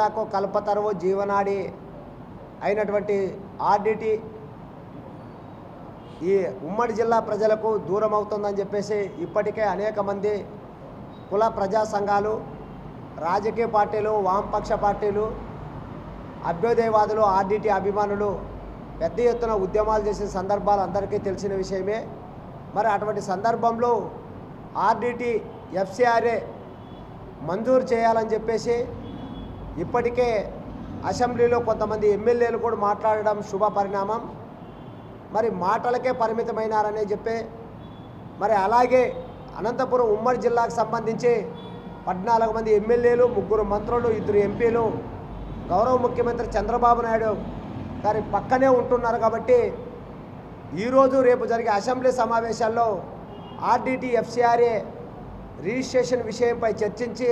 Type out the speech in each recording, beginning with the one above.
జిల్లాకు కల్పతరువు జీవనాడి అయినటువంటి ఆర్డిటి ఈ ఉమ్మడి జిల్లా ప్రజలకు దూరం అవుతుందని చెప్పేసి ఇప్పటికే అనేక మంది కుల ప్రజా సంఘాలు రాజకీయ పార్టీలు వామపక్ష పార్టీలు అభ్యుదయవాదులు ఆర్డిటి అభిమానులు పెద్ద ఎత్తున ఉద్యమాలు చేసిన సందర్భాలు అందరికీ తెలిసిన విషయమే. మరి అటువంటి సందర్భంలో ఆర్డిటి ఎఫ్సిఆర్ఏ మంజూరు చేయాలని చెప్పేసి ఇప్పటికే అసెంబ్లీలో కొంతమంది ఎమ్మెల్యేలు కూడా మాట్లాడడం శుభ పరిణామం. మరి మాటలకే పరిమితమైనారనే చెప్పే మరి అలాగే అనంతపురం ఉమ్మడి జిల్లాకు సంబంధించి పద్నాలుగు మంది ఎమ్మెల్యేలు ముగ్గురు మంత్రులు ఇద్దరు ఎంపీలు గౌరవ ముఖ్యమంత్రి చంద్రబాబు నాయుడు గారి పక్కనే ఉంటున్నారు కాబట్టి ఈరోజు రేపు జరిగే అసెంబ్లీ సమావేశాల్లో ఆర్డిటి ఎఫ్సిఆర్ఏ రిజిస్ట్రేషన్ విషయంపై చర్చించి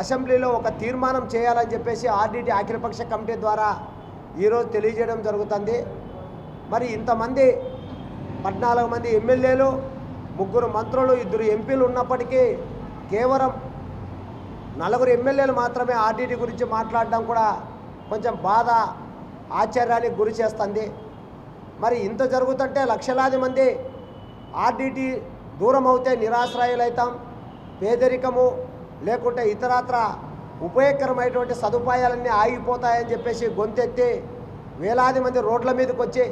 అసెంబ్లీలో ఒక తీర్మానం చేయాలని చెప్పేసి ఆర్డిటి అఖిలపక్ష కమిటీ ద్వారా ఈరోజు తెలియజేయడం జరుగుతుంది. మరి ఇంతమంది పద్నాలుగు మంది ఎమ్మెల్యేలు ముగ్గురు మంత్రులు ఇద్దరు ఎంపీలు ఉన్నప్పటికీ కేవలం నలుగురు ఎమ్మెల్యేలు మాత్రమే ఆర్డీటీ గురించి మాట్లాడడం కూడా కొంచెం బాధ ఆశ్చర్యానికి గురి చేస్తుంది. మరి ఇంత జరుగుతుంటే లక్షలాది మంది ఆర్డీటీ దూరం అవుతే నిరాశ్రయులైతాం. పేదరికము లేకుంటే ఇతరత్ర ఉపయోగకరమైనటువంటి సదుపాయాలన్నీ ఆగిపోతాయని చెప్పేసి గొంతెత్తి వేలాది మంది రోడ్ల మీదకి వచ్చి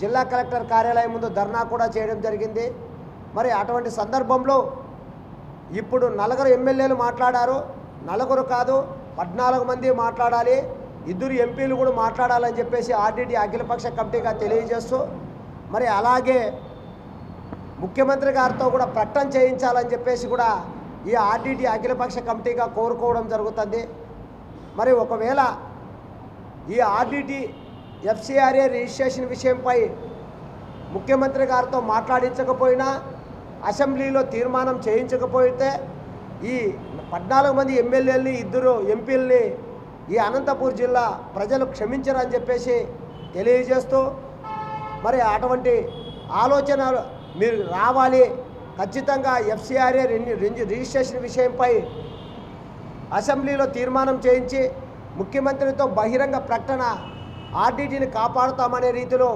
జిల్లా కలెక్టర్ కార్యాలయం ముందు ధర్నా కూడా చేయడం జరిగింది. మరి అటువంటి సందర్భంలో ఇప్పుడు నలుగురు ఎమ్మెల్యేలు మాట్లాడారు. నలుగురు కాదు పద్నాలుగు మంది మాట్లాడాలి. ఇద్దరు ఎంపీలు కూడా మాట్లాడాలని చెప్పేసి ఆర్డీటీ అఖిలపక్ష కమిటీగా తెలియజేస్తూ మరి అలాగే ముఖ్యమంత్రి గారితో కూడా ప్రకటన చేయించాలని చెప్పేసి కూడా ఈ ఆర్డిటి అఖిలపక్ష కమిటీగా కోరుకోవడం జరుగుతుంది. మరి ఒకవేళ ఈ ఆర్డిటి ఎఫ్సిఆర్ఏ రిజిస్ట్రేషన్ విషయంపై ముఖ్యమంత్రి గారితో మాట్లాడించకపోయినా అసెంబ్లీలో తీర్మానం చేయించకపోతే ఈ పద్నాలుగు మంది ఎమ్మెల్యేలని ఇద్దరు ఎంపీలని ఈ అనంతపూర్ జిల్లా ప్రజలు క్షమించరని చెప్పేసి తెలియజేస్తూ మరి అటువంటి ఆలోచన మీరు రావాలి ఖచ్చితంగా ఎఫ్సిఆర్ఏ రిజిస్ట్రేషన్ విషయంపై అసెంబ్లీలో తీర్మానం చేయించి ముఖ్యమంత్రితో బహిరంగ ప్రకటన ఆర్డీటీని కాపాడుతామనే రీతిలో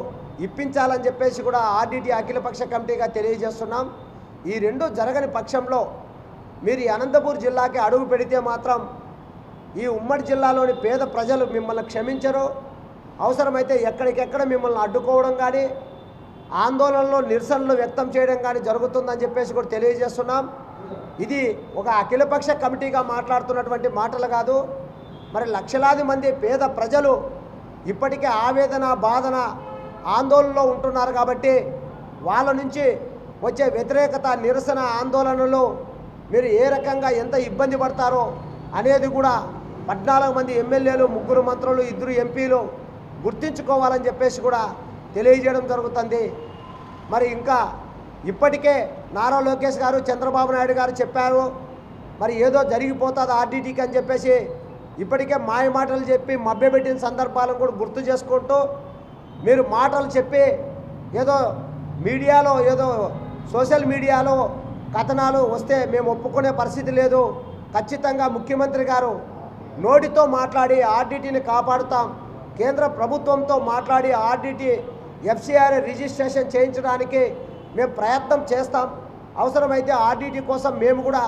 ఇప్పించాలని చెప్పేసి కూడా ఆర్డీటీ అఖిలపక్ష కమిటీగా తెలియజేస్తున్నాం. ఈ రెండు జరగని పక్షంలో మీరు అనంతపూర్ జిల్లాకి అడుగు పెడితే మాత్రం ఈ ఉమ్మడి జిల్లాలోని పేద ప్రజలు మిమ్మల్ని క్షమించరు. అవసరమైతే ఎక్కడికెక్కడ మిమ్మల్ని అడ్డుకోవడం కానీ ఆందోళనలో నిరసనలు వ్యక్తం చేయడం కానీ జరుగుతుందని చెప్పేసి కూడా తెలియజేస్తున్నాం. ఇది ఒక అఖిలపక్ష కమిటీగా మాట్లాడుతున్నటువంటి మాటలు కాదు. మరి లక్షలాది మంది పేద ప్రజలు ఇప్పటికే ఆవేదన బాధన ఆందోళనలో ఉంటున్నారు కాబట్టి వాళ్ళ నుంచి వచ్చే వ్యతిరేకత నిరసన ఆందోళనలు మీరు ఏ రకంగా ఎంత ఇబ్బంది పడతారో అనేది కూడా పద్నాలుగు మంది ఎమ్మెల్యేలు ముగ్గురు మంత్రులు ఇద్దరు ఎంపీలు గుర్తించుకోవాలని చెప్పేసి కూడా తెలియజేయడం జరుగుతుంది. మరి ఇంకా ఇప్పటికే నారా లోకేష్ గారు చంద్రబాబు నాయుడు గారు చెప్పారు మరి ఏదో జరిగిపోతుంది ఆర్డీటీకి అని చెప్పేసి ఇప్పటికే మాయ మాటలు చెప్పి మభ్యపెట్టిన సందర్భాలను కూడా గుర్తు చేసుకుంటూ మీరు మాటలు చెప్పి ఏదో మీడియాలో ఏదో సోషల్ మీడియాలో కథనాలు వస్తే మేము ఒప్పుకునే పరిస్థితి లేదు. ఖచ్చితంగా ముఖ్యమంత్రి గారు నోటితో మాట్లాడి ఆర్డిటీని కాపాడుతాం. కేంద్ర ప్రభుత్వంతో మాట్లాడి ఆర్డిటీ ఎఫ్సిఆర్ రిజిస్ట్రేషన్ చేయించడానికి మేము ప్రయత్నం చేస్తాం. అవసరమైతే ఆర్డీటీ కోసం మేము కూడా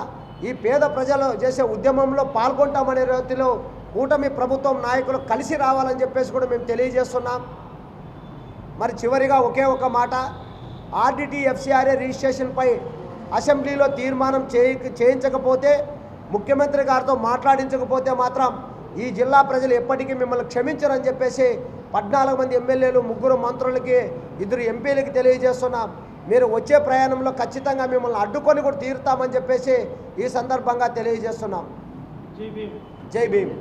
ఈ పేద ప్రజలు చేసే ఉద్యమంలో పాల్గొంటామనే రీతిలో కూటమి ప్రభుత్వం నాయకులు కలిసి రావాలని చెప్పేసి కూడా మేము తెలియజేస్తున్నాం. మరి చివరిగా ఒకే ఒక మాట ఆర్డీటీ ఎఫ్సిఆర్ఏ రిజిస్ట్రేషన్పై అసెంబ్లీలో తీర్మానం చేయి చేయించకపోతే ముఖ్యమంత్రి గారితో మాట్లాడించకపోతే మాత్రం ఈ జిల్లా ప్రజలు ఎప్పటికీ మిమ్మల్ని క్షమించరని చెప్పేసి పద్నాలుగు మంది ఎమ్మెల్యేలు ముగ్గురు మంత్రులకి ఇద్దరు ఎంపీలకి తెలియజేస్తున్నాం మీరు వచ్చే ప్రయాణంలో ఖచ్చితంగా మిమ్మల్ని అడ్డుకొని కూడా తీరుతామని చెప్పేసి ఈ సందర్భంగా తెలియజేస్తున్నాం. జై భీమ్. జై భీమ్.